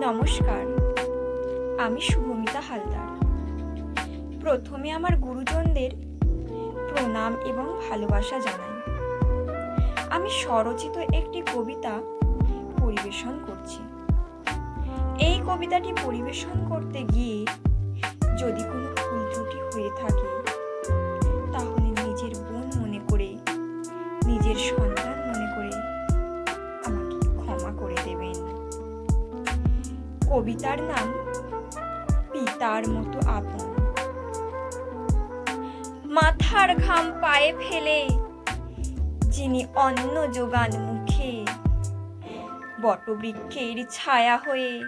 নমস্কার। আমি শুভমিতা হালদার। প্রথমে আমার গুরুজনদের প্রণাম এবং ভালোবাসা জানাই। আমি স্বরচিত একটি কবিতা পরিবেশন করছি। এই কবিতাটি পরিবেশন করতে গিয়ে যদি কোনো ভুল ত্রুটি হয়ে থাকে, তাহলে নিজের বোন মনে করে নিজের সন্তান কবিতার নাম পিতার মতো আপন। মাথার ঘাম পায়ে ফেলে যিনি অন্ন যোগান মুখে, বটবৃক্ষের ছায়া হয়ে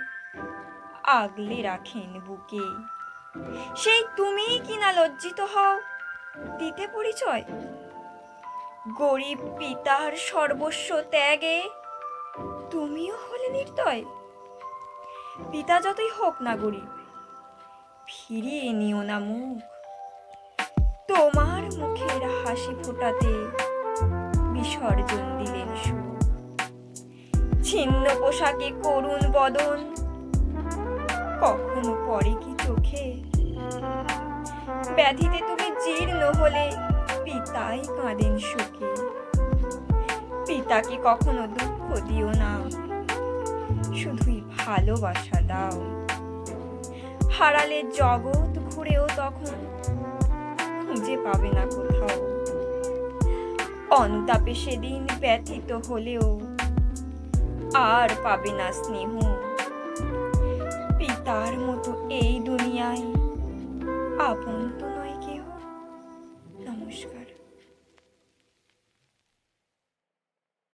আগলে রাখেন বুকে। সেই তুমিই কিনা লজ্জিত হও, দিতে পরিচয়? গরিব পিতার সর্বস্ব ত্যাগে, তুমিও হলে নির্দয়? পিতা যতই হোক না গরিব, ফিরিয়ে নিও না মুখ। তোমার মুখের হাসি ফোটাতে বিসর্জন দিলেন সুখ। ছিন্ন পোশাকে করুণ বদন, কখনো পরে কি চোখে? ব্যাধিতে তুমি জীর্ণ হলে পিতাই কাঁদেন সুখে। পিতাকে কখনো দুঃখ দিও ভালোবাসা দাও। হারালে জগৎ ঘুরেও তখন খুঁজে পাবে না কোথাও। অনুতাপে সেদিন ব্যথিত হলেও আর পাবে না স্নেহ। পিতার মতো এই দুনিয়ায় আপন তো